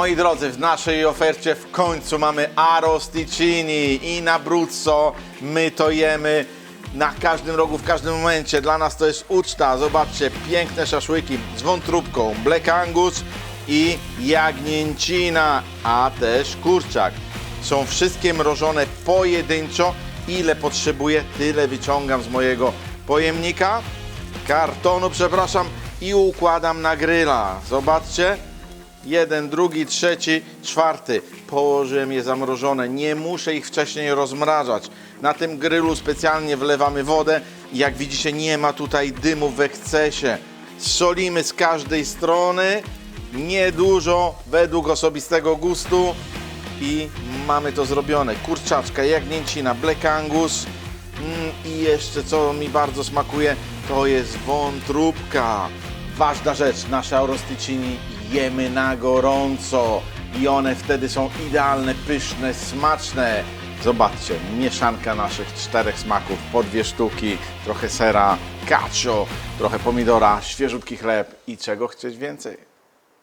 Moi drodzy, w naszej ofercie w końcu mamy arrosticini i na bruzzo. My to jemy na każdym rogu, w każdym momencie. Dla nas to jest uczta. Zobaczcie, piękne szaszłyki z wątróbką, black angus i jagnięcina, a też kurczak. Są wszystkie mrożone pojedynczo. Ile potrzebuję, tyle wyciągam z mojego pojemnika, kartonu, przepraszam, i układam na gryla. Zobaczcie, jeden, drugi, trzeci, czwarty. Położyłem je zamrożone. Nie muszę ich wcześniej rozmrażać. Na tym grylu specjalnie wlewamy wodę. Jak widzicie, nie ma tutaj dymu w ekscesie. Solimy z każdej strony. Niedużo, według osobistego gustu. I mamy to zrobione. Kurczaczka, jagnięcina, black angus. Mm, I jeszcze co mi bardzo smakuje, to jest wątróbka. Ważna rzecz, nasze arrosticini jemy na gorąco i one wtedy są idealne, pyszne, smaczne. Zobaczcie, mieszanka naszych czterech smaków, po dwie sztuki, trochę sera, cacio, trochę pomidora, świeżutki chleb i czego chcieć więcej.